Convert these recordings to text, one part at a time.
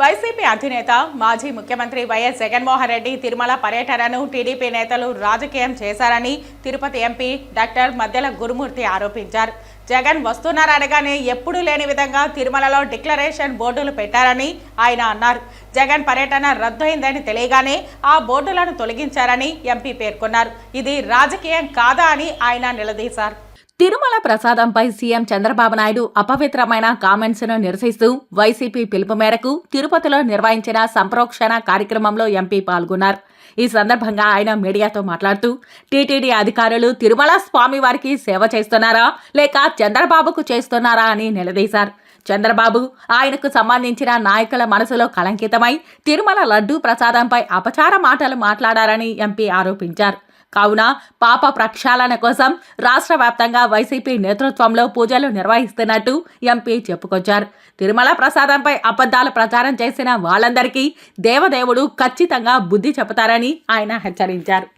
YCP అధినేత మాజీ ముఖ్యమంత్రి వైఎస్ జగన్మోహన్ రెడ్డి తిరుమల పర్యటనను టీడీపీ నేతలు రాజకీయం చేశారని తిరుపతి ఎంపీ డాక్టర్ మద్దెల గురుమూర్తి ఆరోపించారు. జగన్ వస్తున్నారనగానే ఎప్పుడూ లేని విధంగా తిరుమలలో డిక్లరేషన్ బోర్డులు పెట్టారని ఆయన అన్నారు. జగన్ పర్యటన రద్దయిందని తెలియగానే ఆ బోర్డులను తొలగించారని ఎంపీ పేర్కొన్నారు. ఇది రాజకీయం కాదా అని ఆయన నిలదీశారు. తిరుమల ప్రసాదంపై సీఎం చంద్రబాబు నాయుడు అపవిత్రమైన కామెంట్స్ను నిరసిస్తూ వైసీపీ పిలుపు మేరకు తిరుపతిలో నిర్వహించిన సంప్రోక్షణ కార్యక్రమంలో ఎంపీ పాల్గొన్నారు. ఈ సందర్భంగా ఆయన మీడియాతో మాట్లాడుతూ టీటీడీ అధికారులు తిరుమల స్వామివారికి సేవ చేస్తున్నారా? లేక చంద్రబాబుకు చేస్తున్నారా అని నిలదీశారు. చంద్రబాబు ఆయనకు సంబంధించిన నాయకుల మనసులో కలంకితమై తిరుమల లడ్డూ ప్రసాదంపై అపచార మాటలు మాట్లాడారని ఎంపీ ఆరోపించారు. కావున పాప ప్రక్షాళన కోసం రాష్ట్ర వ్యాప్తంగా వైసీపీ నేతృత్వంలో పూజలు నిర్వహిస్తున్నట్టు ఎంపీ చెప్పుకొచ్చారు. తిరుమల ప్రసాదంపై అబద్ధాలు ప్రచారం చేసిన వాళ్ళందరికీ దేవదేవుడు ఖచ్చితంగా బుద్ధి చెబుతారని ఆయన హెచ్చరించారు.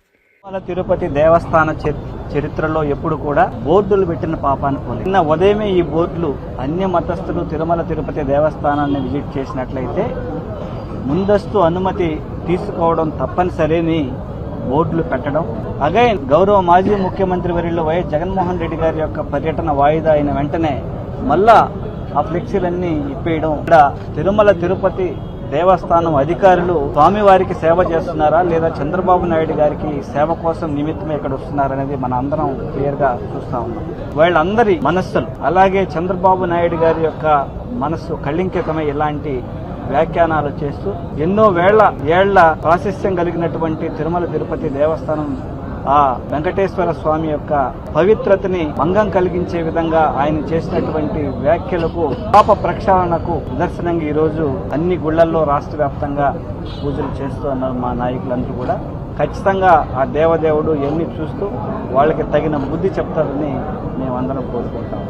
తిరుపతి దేవస్థాన చరిత్రలో ఎప్పుడు కూడా బోర్డులు పెట్టిన పాపాన్ని పోలేదు. నిన్న ఉదయమే ఈ బోర్డులు అన్య మతస్థులు తిరుమల తిరుపతి దేవస్థానాన్ని విజిట్ చేసినట్లయితే ముందస్తు అనుమతి తీసుకోవడం తప్పనిసరిని బోర్డులు పెట్టడం. అగైన్ గౌరవ మాజీ ముఖ్యమంత్రి వరిలో వైఎస్ జగన్మోహన్ రెడ్డి గారి యొక్క పర్యటన వాయిదా అయిన వెంటనే మళ్ళా ఆ ఫ్లెక్సీలన్నీ ఇప్పేయడం. ఇక్కడ తిరుమల తిరుపతి దేవస్థానం అధికారులు స్వామివారికి సేవ చేస్తున్నారా లేదా చంద్రబాబు నాయుడు గారికి సేవ కోసం నిమిత్తమే ఇక్కడ వస్తున్నారనేది మన అందరం క్లియర్గా చూస్తా ఉన్నాం. వాళ్ళందరి మనస్సులు అలాగే చంద్రబాబు నాయుడు గారి యొక్క మనస్సు కళింకితమై ఇలాంటి వ్యాఖ్యానాలు చేస్తూ ఎన్నో వేళ్ళ ఏళ్ళ ప్రాశస్యం కలిగినటువంటి తిరుమల తిరుపతి దేవస్థానం ఆ వెంకటేశ్వర స్వామి యొక్క పవిత్రతని భంగం కలిగించే విధంగా ఆయన చేసినటువంటి వ్యాఖ్యలకు పాప ప్రక్షాళనకు నిదర్శనంగా ఈరోజు అన్ని గుళ్ళల్లో రాష్ట్ర వ్యాప్తంగా పూజలు చేస్తూ అన్నారు మా నాయకులందరూ కూడా. ఖచ్చితంగా ఆ దేవదేవుడు ఎన్ని చూస్తూ వాళ్ళకి తగిన బుద్ధి చెప్తారని మేమందరం కోరుకుంటాం.